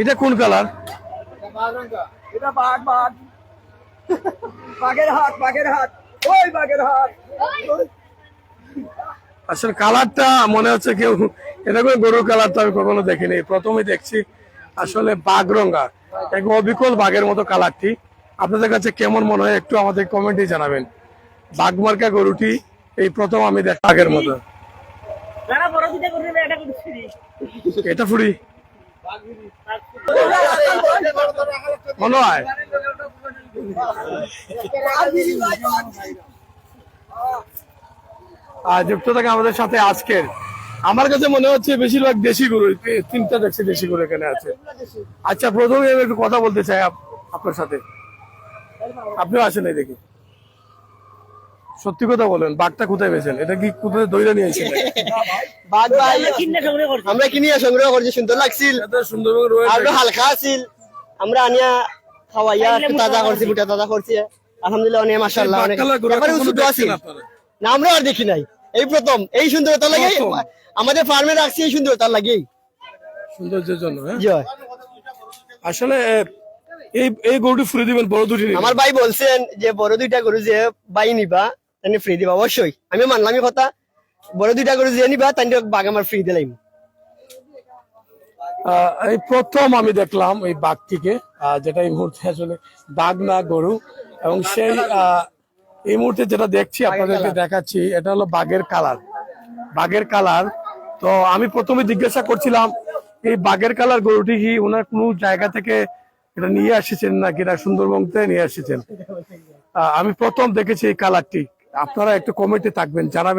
এটা কোন কালার? এটা বাঘ বাঘ। বাঘের হাট বাঘের হাট ওই বাঘের হাট আসলে কালারটা মনে হচ্ছে কেউ এটা করে গরুর কালার তো আমি কখনো দেখিনি। প্রথমে দেখছি আসলে বাঘ রঙা। এক অবিকল বাঘের মতো কালারটি। আপনাদের কাছে কেমন মনে হয় একটু আমাদের কমেন্টে জানাবেন। বাঘ মার্কা গরুটি এই প্রথম আমি দেখ বাঘের মতো যারা বড় দুটা করবে এটা ফুড়ি মনে হয়? আর যুক্ত থাকে আমাদের সাথে আজকের। আমার কাছে মনে হচ্ছে বেশিরভাগ দেশি গরু তিনটা দেখছি দেশি গরু এখানে আছে। আচ্ছা প্রথমে আমি একটু কথা বলতে চাই আপ- আপনার সাথে। আপনিও আসেন এই দেখি সত্যি কথা বলেন বাঘটা কোথায় পেয়েছেন? এটা কি কোথায় দইরা নিয়ে এসেছেন? বাঘ ভাই কিনে সংগ্রহ করছি। আমরা কিনিয়া সংগ্রহ করছি সুন্দর লাগছিল। আর হালকা আছিল। আমরা আনিয়া খাওয়াইয়া একটু তাজা করছি বুটা তাজা করছি। আলহামদুলিল্লাহ অনেক মাশাআল্লাহ অনেক। এবারে উঁচু আপনারা? না আমরা আর দেখি নাই। এই প্রথম এই সুন্দরতা লাগে। আমাদের ফার্মে রাখছি এই সুন্দরতা সৌন্দর্যের জন্য হ্যাঁ? আসলে এই এই গরুটি ফুরে দিবেন বড় দুটি আমার ভাই বলছেন যে বড় দুইটা গরু যে বাই নিবা। তাহলে ফ্রি দিবা অবশ্যই। আমি মানলামই কথা। বড় দুইটা গরু যে নিবা তাহলে বাঘ আমার ফ্রি দিলাম। এই প্রথম আমি দেখলাম এই বাঘটিকে যেটা এই মুহূর্তে আসলে বাঘ না গরু। এবং সেই এই মুহূর্তে যেটা দেখছি আপনাদেরকে দেখাচ্ছি এটা হলো বাঘের কালার বাঘের কালার তো আমি প্রথমে জিজ্ঞাসা করছিলাম এই বাঘের কালার গরুটি কি ওনার কোনো জায়গা থেকে এটা নিয়ে এসেছেন নাকি এটা সুন্দরবন থেকে নিয়ে এসেছেন? আমি প্রথম দেখেছি এই কালারটি আপনারা একটু কমিটি থাকবেন জানাবেন।